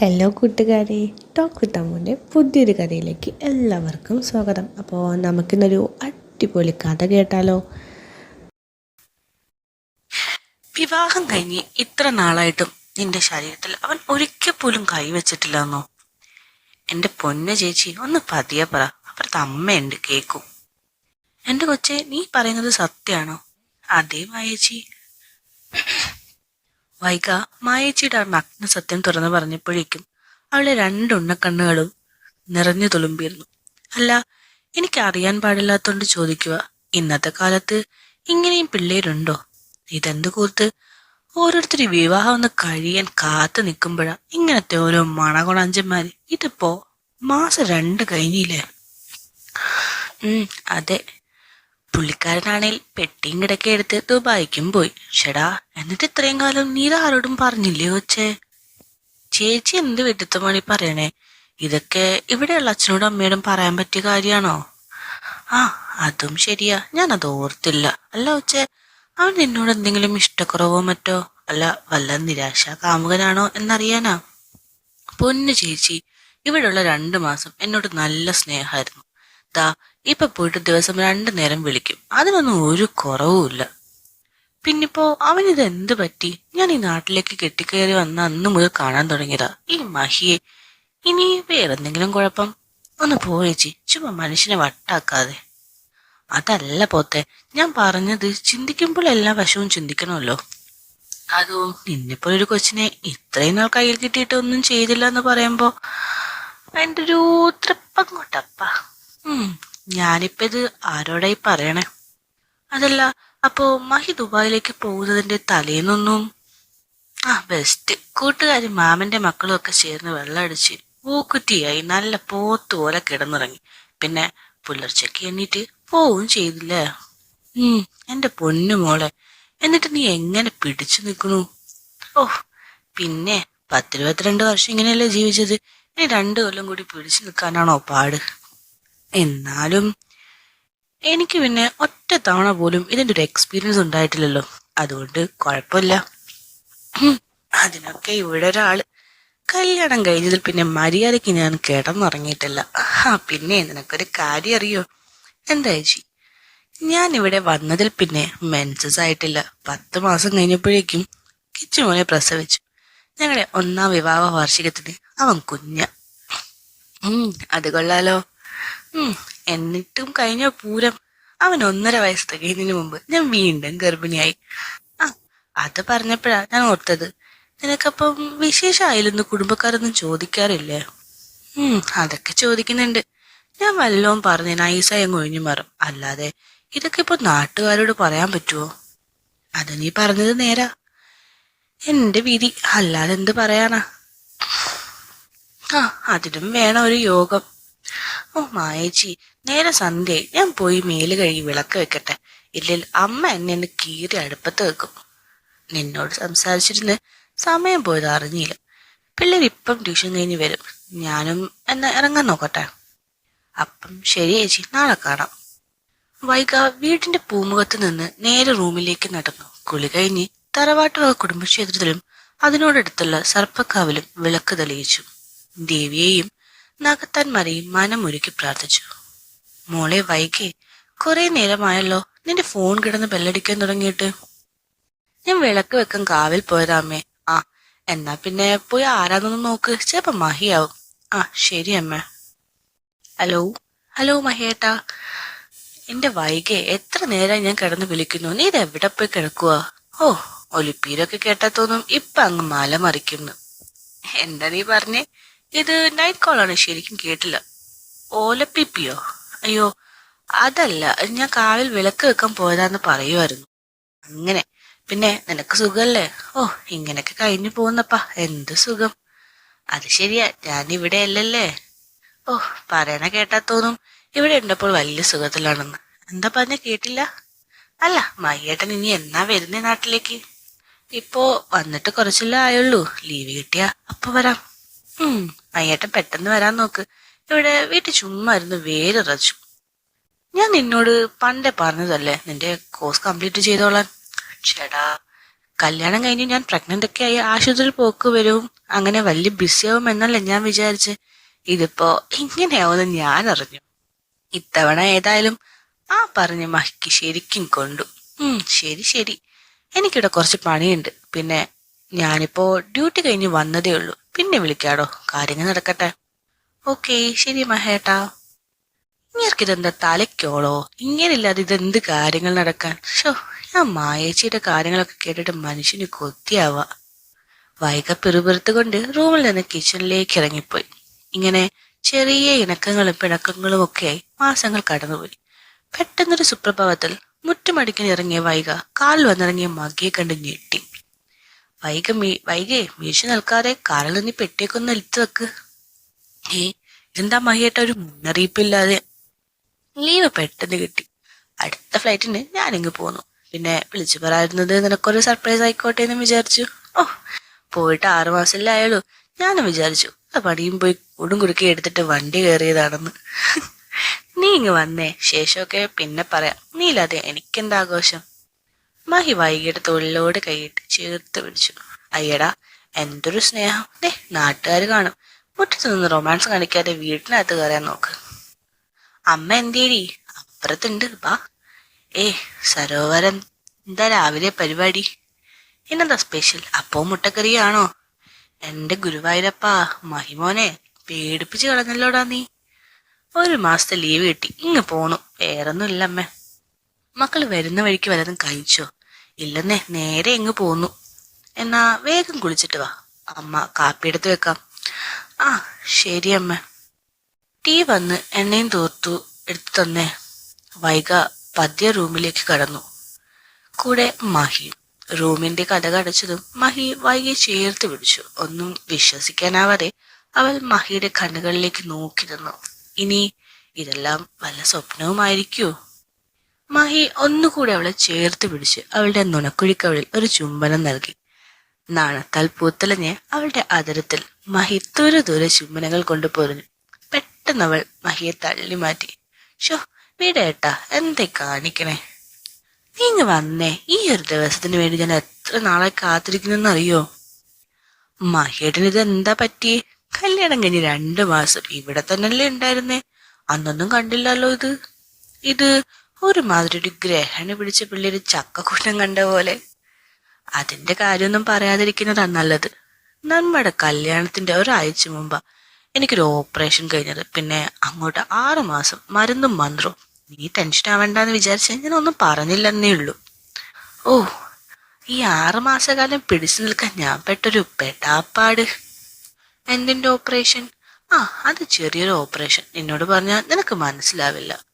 Hello കൂട്ടുകാരെ. Talk with അമ്മൂന്റെ പുതിയൊരു കഥയിലേക്ക് എല്ലാവർക്കും സ്വാഗതം. അപ്പോൾ നമുക്കിന്നൊരു അടിപൊളി കഥ കേട്ടാലോ? വിവാഹം കഴിഞ്ഞ് ഇത്ര നാളായിട്ടും നിന്റെ ശരീരത്തിൽ അവൻ ഒരിക്കൽ പോലും കൈവച്ചിട്ടില്ലെന്നോ? എന്റെ പൊന്ന ചേച്ചി ഒന്ന് പതിയെ പറ. അപ്പുറത്ത് അമ്മയുണ്ട് കേക്കും. എന്റെ കൊച്ചെ നീ പറയുന്നത് സത്യമാണോ അതേ മായേച്ചി വൈക മായേച്ചിയുടെ ആ നഗ്ന സത്യം തുറന്നു പറഞ്ഞപ്പോഴേക്കും അവളെ രണ്ട് ഉണ്ണക്കണ്ണുകളും നിറഞ്ഞു തുളുമ്പിയിരുന്നു. അല്ല എനിക്ക് അറിയാൻ പാടില്ലാത്തോണ്ട് ചോദിക്കുക. ഇന്നത്തെ കാലത്ത് ഇങ്ങനെയും പിള്ളേരുണ്ടോ? ഇതെന്ത് കൂത്ത്? ഓരോരുത്തർ വിവാഹം ഒന്ന് കഴിയാൻ കാത്തു നിൽക്കുമ്പോഴാ ഇങ്ങനത്തെ ഓരോ മണകുണാഞ്ചന്മാര്. ഇതിപ്പോ മാസം രണ്ട് കഴിഞ്ഞില്ലേ? ഉം അതെ. പുള്ളിക്കാരനാണേൽ പെട്ടിയും കിടക്കെ എടുത്ത് ദുബായിക്കും പോയി. ഷെടാ എന്നിട്ട് ഇത്രയും കാലം നീ ഇതാരോടും പറഞ്ഞില്ലേ കൊച്ചേ? ചേച്ചി എന്ത് വിഡിത്തമാണ് ഈ പറയണേ? ഇതൊക്കെ ഇവിടെയുള്ള അച്ഛനോടും അമ്മയോടും പറയാൻ പറ്റിയ കാര്യമാണോ? ആ അതും ശരിയാ. ഞാൻ അത് ഓർത്തില്ല. അല്ല കൊച്ചേ അവൻ എന്നോട് എന്തെങ്കിലും ഇഷ്ടക്കുറവോ മറ്റോ? അല്ല വല്ല നിരാശ കാമുകനാണോ എന്നറിയാനാ? പൊന്നു ചേച്ചി ഇവിടെയുള്ള രണ്ടു മാസം എന്നോട് നല്ല സ്നേഹമായിരുന്നു. ദാ ഇപ്പൊ പോയിട്ട് ദിവസം രണ്ടു നേരം വിളിക്കും. അതിനൊന്നും ഒരു കുറവുമില്ല പിന്നിപ്പോ അവനിത് എന്ത് പറ്റി? ഞാൻ ഈ നാട്ടിലേക്ക് കെട്ടിക്കയറി വന്ന അന്ന് മുതൽ കാണാൻ തുടങ്ങിയതാ. ഈ മഹിയെ ഇനി വേറെന്തെങ്കിലും കുഴപ്പം? ഒന്ന് പോയേച്ചി ചുമ്മാ മനുഷ്യനെ വട്ടാക്കാതെ. അതല്ല പോത്തെ. ഞാൻ പറഞ്ഞത് ചിന്തിക്കുമ്പോൾ എല്ലാ വശവും ചിന്തിക്കണമല്ലോ. അതോ നിന്നിപ്പോ ഒരു കൊച്ചിനെ ഇത്രയും നാൾ കയ്യിൽ കിട്ടിയിട്ട് ഒന്നും ചെയ്തില്ല എന്ന് പറയുമ്പോ അതിന്റെ ഒരു തൃപ്പം കൊട്ടപ്പ ഉം. ഞാനിപ്പോ ഇത് ആരോടായി പറയണേ? അതല്ല അപ്പോ മഹി ദുബായിലേക്ക് പോകുന്നതിന്റെ തലേന്നൊന്നും? ആ ബെസ്റ്റ് കൂട്ടുകാരി മാമന്റെ മക്കളും ഒക്കെ ചേർന്ന് വെള്ളമടിച്ച് പൂക്കുറ്റിയായി നല്ല പോത്ത് പോലെ കിടന്നിറങ്ങി. പിന്നെ പുലർച്ചയ്ക്ക് എണ്ണീറ്റ് പോവും ചെയ്തില്ലേ. ഉം എന്റെ പൊന്നു മോളെ എന്നിട്ട് നീ എങ്ങനെ പിടിച്ചു നിൽക്കണു ഓ പിന്നെ പത്തിരുപത്തിരണ്ട് വർഷം ഇങ്ങനെയല്ലേ ജീവിച്ചത്? ഇനി രണ്ടു കൊല്ലം കൂടി പിടിച്ചു നിൽക്കാനാണോ പാട്? എന്നാലും എനിക്ക് പിന്നെ ഒറ്റ തവണ പോലും ഇതിന്റെ ഒരു എക്സ്പീരിയൻസ് ഉണ്ടായിട്ടില്ലല്ലോ. അതുകൊണ്ട് കുഴപ്പമില്ല. അതിനൊക്കെ ഇവിടെ ഒരാൾ കല്യാണം കഴിഞ്ഞതിൽ പിന്നെ മര്യാദയ്ക്ക് ഞാൻ കിടന്നുറങ്ങിയിട്ടില്ല. ആ പിന്നെ നിനക്കൊരു കാര്യം അറിയോ? എന്താ ചേച്ചി? ഞാൻ ഇവിടെ വന്നതിൽ പിന്നെ മെൻസസ് ആയിട്ടില്ല. പത്ത് മാസം കഴിഞ്ഞപ്പോഴേക്കും കിച്ചു മോനെ പ്രസവിച്ചു. ഞങ്ങളുടെ ഒന്നാം വിവാഹ വാർഷികത്തിന് അവൻ കുഞ്ഞ. അത് കൊള്ളാലോ. എന്നിട്ടും കഴിഞ്ഞ പൂരം. അവൻ ഒന്നര വയസ്സ് തികയുന്നതിന് മുമ്പ് ഞാൻ വീണ്ടും ഗർഭിണിയായി. ആ അത് പറഞ്ഞപ്പോഴാ ഞാൻ ഓർത്തത്. നിനക്കപ്പം വിശേഷമായില്ലെന്ന് കുടുംബക്കാരൊന്നും ചോദിക്കാറില്ലേ? ഉം അതൊക്കെ ചോദിക്കുന്നുണ്ട്. ഞാൻ വല്ലതും പറഞ്ഞ് നൈസായി അങ്ങ് ഒഴിഞ്ഞു മാറും. അല്ലാതെ ഇതൊക്കെ ഇപ്പൊ നാട്ടുകാരോട് പറയാൻ പറ്റുമോ അത് നീ പറഞ്ഞത് നേരാ. എന്റെ വിധി അല്ലാതെ എന്ത് പറയാനാ? ആ അതിനും വേണം ഒരു യോഗം. ഓ മായേച്ചി നേരെ സന്ധ്യ. ഞാൻ പോയി മേൽ കഴുകി വിളക്ക് വെക്കട്ടെ. ഇല്ലിൽ അമ്മ എന്നെ ഒന്ന് കീറി അടുപ്പത്ത് വെക്കും. നിന്നോട് സംസാരിച്ചിരുന്ന് സമയം പോയത് അറിഞ്ഞില്ല. പിള്ളേർ ഇപ്പം ട്യൂഷൻ കഴിഞ്ഞ് വരും. ഞാനും എന്ന ഇറങ്ങാൻ നോക്കട്ടെ. അപ്പം ശരി ചേച്ചി നാളെ കാണാം. വൈക വീടിന്റെ പൂമുഖത്ത് നിന്ന് നേരെ റൂമിലേക്ക് നടന്നു. കുളി കഴിഞ്ഞ് തറവാട്ട് വക കുടുംബക്ഷേത്രത്തിലും അതിനോടടുത്തുള്ള സർപ്പക്കാവിലും വിളക്ക് തെളിയിച്ചു. ദേവിയെയും നഗത്താന്മാരെയും മനമൊരുക്കി പ്രാർത്ഥിച്ചു. മോളെ വൈകി കുറെ നേരമായല്ലോ നിന്റെ ഫോൺ കിടന്ന് ബെല്ലടിക്കാൻ തുടങ്ങിയിട്ട്. ഞാൻ വിളക്ക് വെക്കാൻ കാവിൽ പോയതാമ്മേ ആ എന്നാ പിന്നെ പോയി ആരാന്നൊന്ന് നോക്ക് ചിലപ്പോ മഹിയാവും. ആ ശരി അമ്മ. ഹലോ ഹലോ മഹിയേട്ടാ എന്റെ വൈകെ എത്ര നേരം ഞാൻ കിടന്ന് വിളിക്കുന്നു. നീ ഇത് എവിടെ പോയി കിടക്കുക ഓ ഒലിപ്പീരൊക്കെ കേട്ടാ തോന്നും ഇപ്പൊ അങ്ങ് മല മറിക്കുന്നു. എന്താ നീ പറഞ്ഞേ? ഇത് നൈറ്റ് കോളാണ് ശരിക്കും കേട്ടില്ല. ഓലപ്പിപ്പിയോ അയ്യോ അതല്ല ഞാൻ കാവിൽ വിളക്ക് വെക്കാൻ പോയതാന്ന് പറയുമായിരുന്നു അങ്ങനെ പിന്നെ നിനക്ക് സുഖല്ലേ? ഓ ഇങ്ങനൊക്കെ കഴിഞ്ഞു പോകുന്നപ്പാ എന്ത് സുഖം. അത് ശരിയാ ഞാൻ ഇവിടെ അല്ലല്ലേ? ഓ പറയണ കേട്ടാ തോന്നും ഇവിടെ ഉണ്ടപ്പോൾ വലിയ സുഖത്തിലാണെന്ന്. എന്താ പറഞ്ഞ കേട്ടില്ല? അല്ല മയ്യേട്ടൻ ഇനി എന്നാ വരുന്നേ നാട്ടിലേക്ക്? ഇപ്പോ വന്നിട്ട് കുറച്ചല്ലേ ആയുള്ളൂ ലീവ് കിട്ടിയാ അപ്പൊ വരാം. ഉം. മയ്യേട്ടൻ പെട്ടെന്ന് വരാൻ നോക്ക്. ഇവിടെ വീട്ടിൽ ചുമ്മാ ഇരുന്ന് വേരിറച്ചു. ഞാൻ നിന്നോട് പണ്ടേ പറഞ്ഞതല്ലേ നിന്റെ കോഴ്സ് കംപ്ലീറ്റ് ചെയ്തോളാൻ. ചേടാ കല്യാണം കഴിഞ്ഞ് ഞാൻ പ്രഗ്നന്റ് ഒക്കെ ആയി ആശുപത്രിയിൽ പോക്ക് വരും. അങ്ങനെ വലിയ ബിസി ആവും എന്നല്ലേ ഞാൻ വിചാരിച്ച്. ഇതിപ്പോ ഇങ്ങനെയാവുമെന്ന് ഞാൻ അറിഞ്ഞു. ഇത്തവണ ഏതായാലും ആ പറഞ്ഞ മഹിക്ക് ശരിക്കും കൊണ്ടു. ഉം ശരി ശരി. എനിക്കിവിടെ കുറച്ച് പണിയുണ്ട്. പിന്നെ ഞാനിപ്പോ ഡ്യൂട്ടി കഴിഞ്ഞ് വന്നതേ ഉള്ളൂ. പിന്നെ വിളിക്കാടോ. കാര്യങ്ങൾ നടക്കട്ടെ. ഓക്കെ ശരി മഹേട്ടാ. ഇങ്ങർക്കിതെന്താ തലയ്ക്കോളോ? ഇങ്ങനെയില്ലാതെ ഇതെന്ത് കാര്യങ്ങൾ നടക്കാൻ? ഷോ ഞാൻ മായേച്ചിയുടെ കാര്യങ്ങളൊക്കെ കേട്ടിട്ട് മനുഷ്യന് കൊത്തിയാവ വൈക പിറുപിറുത്ത് കൊണ്ട് റൂമിൽ നിന്ന് കിച്ചണിലേക്ക് ഇറങ്ങിപ്പോയി. ഇങ്ങനെ ചെറിയ ഇണക്കങ്ങളും പിണക്കങ്ങളും ഒക്കെയായി മാസങ്ങൾ കടന്നുപോയി. പെട്ടെന്നൊരു സുപ്രഭാതത്തിൽ മുറ്റുമടിക്കിന് ഇറങ്ങിയ വൈക കാൽ വന്നിറങ്ങിയ മകിയെ കണ്ട് ഞെട്ടി. വൈക വൈകെ മീശ നിൽക്കാതെ കാലിൽ നിന്ന് ഈ പെട്ടിയൊക്കെ എടുത്തു വെക്ക്. ഏ ഇതെന്താ മഹിയേട്ട ഒരു മുന്നറിയിപ്പില്ലാതെ? ലീവ് പെട്ടെന്ന് കിട്ടി. അടുത്ത ഫ്ലൈറ്റിന് ഞാനിങ്ങ് പോന്നു. പിന്നെ വിളിച്ചു പറയുന്നത് നിനക്കൊരു സർപ്രൈസ് ആയിക്കോട്ടെ എന്ന് വിചാരിച്ചു. ഓ പോയിട്ട് ആറു മാസമല്ലേ ആയുള്ളൂ. ഞാനും വിചാരിച്ചു ആ പണിയും പോയി കൂടും കുടുക്കി എടുത്തിട്ട് വണ്ടി കയറിയതാണെന്ന്. നീ ഇങ്ങ് വന്നേ ശേഷമൊക്കെ പിന്നെ പറയാം. നീ ഇല്ലാതെ എനിക്കെന്താ ആഘോഷം? മഹി വൈകിട്ട് തൊഴിലോട് കൈയിട്ട് ചേർത്ത് പിടിച്ചു. അയ്യടാ എന്തൊരു സ്നേഹം. ദേ നാട്ടുകാർ കാണും. മുറ്റത്ത് നിന്ന് റൊമാൻസ് കാണിക്കാതെ വീട്ടിനകത്ത് കയറാൻ നോക്ക്. അമ്മ എന്തേടി? അപ്പുറത്തുണ്ട്. ബാ ഏ സരോവരം. എന്താ രാവിലെ പരിപാടി? ഇന്നെന്താ സ്പെഷ്യൽ അപ്പവും മുട്ടക്കറിയാണോ? എന്റെ ഗുരുവായൂരപ്പ മഹിമോനെ പേടിപ്പിച്ച് കളഞ്ഞല്ലോടാ നീ. ഒരു മാസത്തെ ലീവ് കിട്ടി. ഇങ്ങ് പോണു. വേറൊന്നും ഇല്ല മക്കൾ വരുന്ന വഴിക്ക് വല്ലതും കഴിച്ചോ? ഇല്ലെന്നേ നേരെ ഇങ്ങ് പോന്നു. എന്നാ വേഗം കുളിച്ചിട്ട് വാ. അമ്മ കാപ്പി എടുത്ത് വെക്കാം. ആ ശരി അമ്മ. ടീ വന്ന് എണ്ണയും തോർത്തു എടുത്തു തന്നേ. വൈക പദ്യ റൂമിലേക്ക് കടന്നു. കൂടെ മഹി. റൂമിന്റെ കഥ കടച്ചതും മഹി വൈകി ചേർത്ത് പിടിച്ചു. ഒന്നും വിശ്വസിക്കാനാവാതെ അവൾ മഹിയുടെ കണ്ണുകളിലേക്ക് നോക്കി നിന്നു. ഇനി ഇതെല്ലാം വല്ല സ്വപ്നവുമായിരിക്കുമോ മഹി ഒന്നുകൂടെ അവളെ ചേർത്ത് പിടിച്ച് അവളുടെ നുണക്കുഴിക്കവളിൽ ഒരു ചുംബനം നൽകി. നാണത്താൽ പൂത്തലഞ്ഞ് അവളുടെ അതിരത്തിൽ മഹി ദൂരെ ദൂരെ ചുംബനങ്ങൾ കൊണ്ടു പൊറിഞ്ഞു പെട്ടെന്ന് അവൾ മഹിയെ തള്ളി മാറ്റി. ഷോ വീടേട്ടാ എന്തേ കാണിക്കണേ? നീങ്ങ് വന്നേ ഈ ഒരു ദിവസത്തിന് വേണ്ടി ഞാൻ എത്ര നാളെ കാത്തിരിക്കുന്നെന്നറിയോ? മഹിയേട്ടന് ഇത് എന്താ പറ്റി കല്യാണം കഴിഞ്ഞ് രണ്ടു മാസം ഇവിടെ തന്നെയല്ലേ ഉണ്ടായിരുന്നേ? അന്നൊന്നും കണ്ടില്ലല്ലോ ഇത്. ഇത് ഒരുമാതിരി ഒരു ഗ്രഹണി പിടിച്ച പിള്ളേര് ചക്കക്കൂട്ടം കണ്ട പോലെ. അതിന്റെ കാര്യമൊന്നും പറയാതിരിക്കുന്നതാ നല്ലത്. നമ്മുടെ കല്യാണത്തിന്റെ ഒരാഴ്ച മുമ്പാ എനിക്കൊരു ഓപ്പറേഷൻ കഴിഞ്ഞത്. പിന്നെ അങ്ങോട്ട് ആറു മാസം മരുന്നും മന്ത്രവും. നീ ടെൻഷൻ ആവണ്ടെന്ന് വിചാരിച്ച ഞാൻ ഒന്നും പറഞ്ഞില്ലെന്നേ ഉള്ളൂ. ഓ ഈ ആറു മാസകാലം പിടിച്ചു നിൽക്കാൻ ഞാൻ പെട്ടൊരു പെടാപ്പാട്. എന്തിന്റെ ഓപ്പറേഷൻ? ആ അത് ചെറിയൊരു ഓപ്പറേഷൻ. എന്നോട് പറഞ്ഞാൽ നിനക്ക് മനസ്സിലാവില്ല.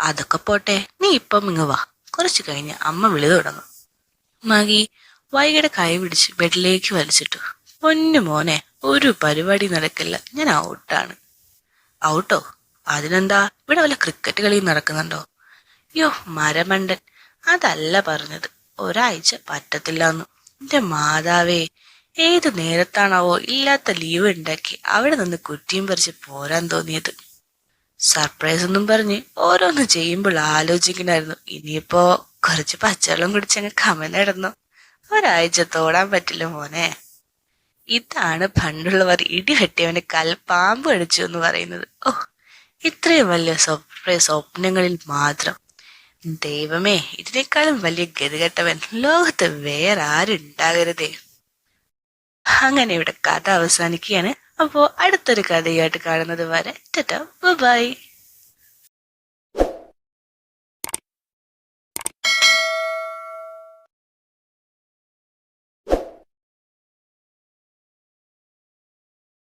അതൊക്കെ പോട്ടെ നീ ഇപ്പം ഇങ്ങ് വാ. കുറച്ചു കഴിഞ്ഞ് അമ്മ വിളി തുടങ്ങും. മകി വൈകിട്ട് കൈ പിടിച്ച് ബെഡിലേക്ക് വലിച്ചിട്ടു. പൊന്നു മോനെ ഒരു പരിപാടി നടക്കില്ല. ഞാൻ ഔട്ടാണ്. ഔട്ടോ? അതിനെന്താ? ഇവിടെ വല്ല ക്രിക്കറ്റ് കളിയും നടക്കുന്നുണ്ടോ? യോ മരമണ്ടൻ. അതല്ല പറഞ്ഞത്. ഒരാഴ്ച പറ്റത്തില്ലെന്നു. എന്റെ മാതാവേ ഏത് നേരത്താണാവോ ഇല്ലാത്ത ലീവ് ഉണ്ടാക്കി അവിടെ നിന്ന് കുറ്റിയും പറിച്ച് പോരാൻ തോന്നിയത്. സർപ്രൈസ് ഒന്നും പറഞ്ഞ് ഓരോന്ന് ചെയ്യുമ്പോൾ ആലോചിക്കണായിരുന്നു ഇനിയിപ്പോ കുറച്ച് പച്ചവെള്ളം കുടിച്ചങ്ങ് കമന്നിടുന്നു ഒരാഴ്ച തോടാൻ പറ്റില്ല മോനെ. ഇതാണ് പണ്ടുള്ളവർ ഇടിവെട്ടിയവന്റെ കൽ പാമ്പ് അടിച്ചു എന്ന് പറയുന്നത്. ഓ ഇത്രയും വലിയ സർപ്രൈസ് സ്വപ്നങ്ങളിൽ മാത്രം. ദൈവമേ ഇതിനേക്കാളും വലിയ ഗതികെട്ടവൻ. ലോകത്ത് വേറെ ആരുണ്ടാകരുതേ അങ്ങനെ ഇവിടെ കഥ അവസാനിക്കുകയാണ്. അപ്പോ അടുത്തൊരു കഥയായിട്ട് കാണുന്നത് വരെ ബൈ.